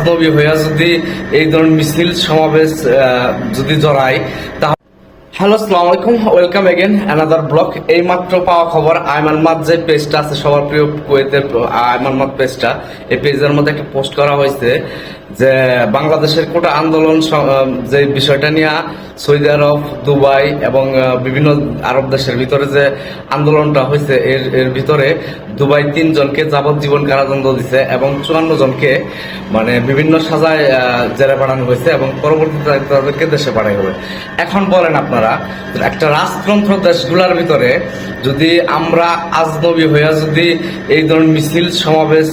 আজনবী হইয়া যদি এই ধরনের মিছিল সমাবেশ যদি জড়ায় তাহলে হ্যালো সালাম আলাইকুম, ওয়েলকাম এগেন অ্যানাদার ব্লক এই মাত্র পাওয়া খবর, আয়মান মাদ যে পেজটা আছে, সবার প্রিয় কুয়েতের আয়মান মাদ পেজটা এই পেজের মধ্যে একটা পোস্ট করা হয়েছে। যে বাংলাদেশের কোটা আন্দোলন যে বিষয়টা নিয়ে সৌদি আরব, দুবাই এবং বিভিন্ন আরব দেশের ভিতরে যে আন্দোলনটা হয়েছে, এর এর ভিতরে দুবাই তিনজনকে যাবজ্জীবন কারাদণ্ড দিছে এবং চুয়ান্ন জনকে মানে বিভিন্ন সাজায় জেলে পাঠানো হয়েছে এবং পরবর্তীতে তাদেরকে দেশে পাঠানো হবে। এখন বলেন আপনারা, একটা রাজতন্ত্র দেশগুলোর ভিতরে যদি আমরা আজনবী হইয়া যদি এই ধরনের মিছিল সমাবেশ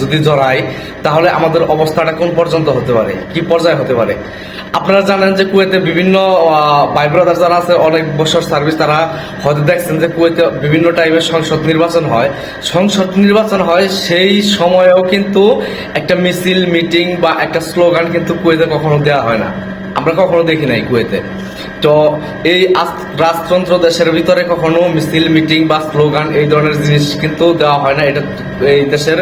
যদি জড়াই, তাহলে আমাদের অবস্থাটা কোন পর্যন্ত হতে পারে? কি পর্যায়ে হতে পারে? আপনারা জানেন যে কুয়েতে বিভিন্ন ভাই ব্রাদার যারা আছে, অনেক বছর সার্ভিস তারা হয়তো দেখছেন যে কুয়েতে বিভিন্ন টাইমে সংসদ নির্বাচন হয়। সংসদ নির্বাচন হয় সেই সময়েও কিন্তু একটা মিছিল, মিটিং বা একটা স্লোগান কিন্তু কুয়েতে কখনো দেওয়া হয় না। আমরা কখনো দেখি নাই কুয়েতে। তো এই রাজতন্ত্র দেশের ভিতরে কখনো মিছিল, মিটিং বা স্লোগান এই ধরনের জিনিস কিন্তু দেওয়া হয় না। এটা এই দেশের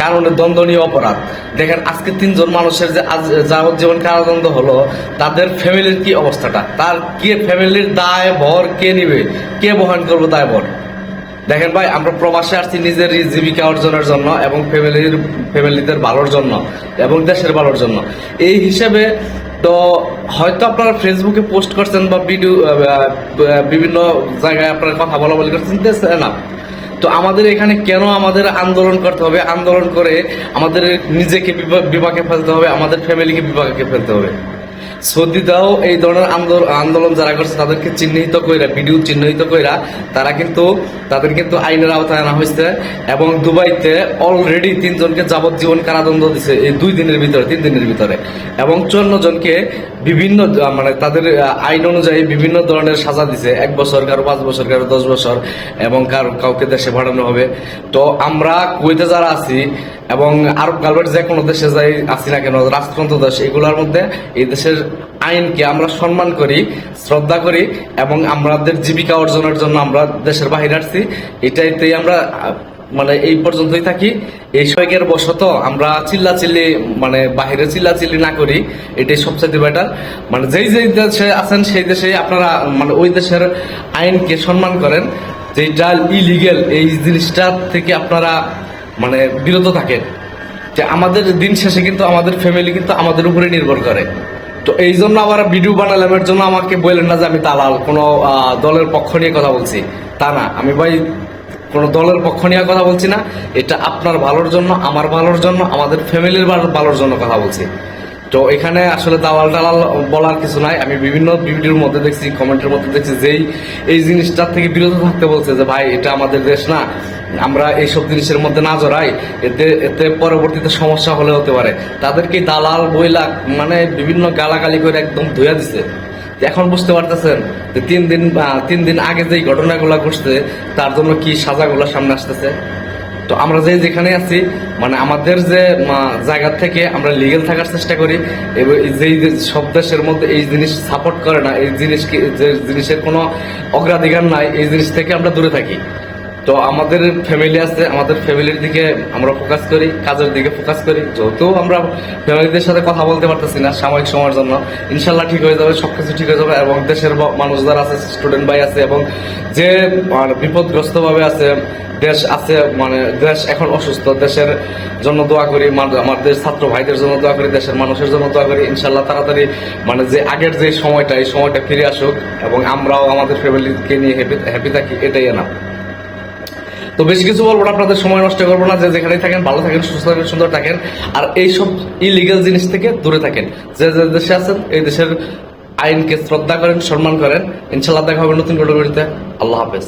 কারণে দ্বন্দ্বনীয় অপরাধ। দেখেন, আজকে তিনজন মানুষের যে আজ যাবজ্জীবন কারাদণ্ড হলো, তাদের ফ্যামিলির কি অবস্থাটা? তার কে ফ্যামিলির দায়, ভর কে নিবে? কে বহন করব দায়, ভর? দেখেন ভাই, আমরা প্রবাসে আসছি নিজের জীবিকা অর্জনের জন্য এবং ফ্যামিলির, ফ্যামিলিদের ভালোর জন্য এবং দেশের ভালোর জন্য। এই হিসেবে তো হয়তো আপনারা ফেসবুকে পোস্ট করছেন বা ভিডিও বিভিন্ন জায়গায় আপনারা কথা বলা বলি করছেন না। তো আমাদের এখানে কেন আমাদের আন্দোলন করতে হবে? আন্দোলন করে আমাদের নিজেকে বিপাকে ফেলতে হবে, আমাদের ফ্যামিলিকে বিপাকে ফেলতে হবে। সৌদিতেও এই ধরনের আন্দোলন যারা করছে তাদেরকে চিহ্নিত কইরা, ভিডিও চিহ্নিত কইরা, তারা কিন্তু তাদের কিন্তু আইনের আওতায় আনা হয়েছে এবং দুবাইতে অলরেডি তিনজনকে যাবজ্জীবন কারাদণ্ড দিছে এই দুই দিনের ভিতরে, তিন দিনের ভিতরে। এবং চুয়ান্ন জনকে বিভিন্ন মানে তাদের আইন অনুযায়ী বিভিন্ন ধরনের সাজা দিছে। এক বছর কারও, পাঁচ বছর কারও, দশ বছর, এবং কারও, কাউকে দেশে পাঠানো হবে। তো আমরা কুয়েতে যারা আছি, এবং আরব গালবেট যে কোনো দেশে যাই আছি না কেন, রাজতন্ত্র দেশ, এগুলোর মধ্যে এই দেশের আইনকে আমরা সম্মান করি, শ্রদ্ধা করি, এবং আমাদের জীবিকা অর্জনের জন্য আমরা দেশের বাহিরে আসছি। এটাইতেই আমরা মানে এই পর্যন্তই থাকি। এই সৈকের বশত আমরা চিল্লা চিল্লি মানে বাহিরে চিল্লা চিল্লি না করি, এটাই সবচেয়ে বেটার মানে যেই যেই দেশে আছেন, সেই দেশে আপনারা মানে ওই দেশের আইনকে সম্মান করেন, যে যেটা ইলিগেল এই জিনিসটা থেকে আপনারা মানে বিরত থাকেন। যে আমাদের দিন শেষে কিন্তু আমাদের ফ্যামিলি কিন্তু আমাদের উপরে নির্ভর করে। তো এই জন্য আবার ভিডিও বানালাম, এর জন্য আমাকে বললেন না যে আমি তালাল কোনো দলের পক্ষ নিয়ে কথা বলছি। তা না, আমি ভাই কোনো দলের পক্ষ নিয়ে কথা বলছি না। এটা আপনার ভালোর জন্য, আমার ভালোর জন্য, আমাদের ফ্যামিলির ভালোর জন্য কথা বলছি। তো এখানে আসলে দালাল টালাল বলার কিছু নাই। আমি বিভিন্ন ভিডিওর মধ্যে দেখছি, কমেন্টের মধ্যে দেখছি, যেই এই জিনিসটার থেকে বিরত থাকতে বলছে যে, ভাই, এটা আমাদের দেশ না। আমরা এইসব জিনিসের মধ্যে না জড়াই। এতে এতে পরবর্তীতে সমস্যা হলে হতে পারে। তাদেরকে দালাল বইলা মানে বিভিন্ন গালাগালি করে একদম ধুয়া দিছে। এখন বুঝতে পারতেছেন যে তিন দিন তিন দিন আগে যেই ঘটনাগুলো ঘটছে, তার জন্য কি সাজাগুলো সামনে আসতেছে? তো আমরা যে যেখানে আছি মানে আমাদের যে জায়গা থেকে আমরা লিগেল থাকার চেষ্টা করি, এবং যেই সব দেশের মধ্যে এই জিনিস সাপোর্ট করে না, এই জিনিস যে জিনিসের কোনো অগ্রাধিকার নাই, এই জিনিস থেকে আমরা দূরে থাকি। তো আমাদের ফ্যামিলি আছে, আমাদের ফ্যামিলির দিকে আমরা ফোকাস করি, কাজের দিকে ফোকাস করি। যেহেতু আমরা ফ্যামিলিদের সাথে কথা বলতে পারতেছি না সাময়িক সময়ের জন্য, ইনশাল্লাহ ঠিক হয়ে যাবে, সবকিছু ঠিক হয়ে যাবে এবং দেশের মানুষ যারা আছে স্টুডেন্ট ভাই আছে এবং যে মানে বিপদগ্রস্ত ভাবে আছে, দেশ আছে মানে দেশ এখন অসুস্থ, দেশের জন্য দোয়া করি আমাদের ছাত্র ভাইদের জন্য দোয়া করি, দেশের মানুষের জন্য দোয়া করি, ইনশাল্লাহ তাড়াতাড়ি মানে যে আগের যে সময়টা, এই সময়টা ফিরে আসুক এবং আমরাও আমাদের ফ্যামিলিকে নিয়ে হ্যাপি থাকি, এটাই না তো বেশি কিছু বলব না, আপনাদের সময় নষ্ট করব না, যে যেখানেই থাকেন, ভালো থাকেন, সুস্থ থাকেন, সুন্দর থাকেন, আর এইসব ইলিগাল জিনিস থেকে দূরে থাকেন। যে যে দেশে আছেন, এই দেশের আইনকে শ্রদ্ধা করেন, সম্মান করেন ইনশাল্লাহ দেখা হবে নতুন কোনো আল্লাহ হাফেজ।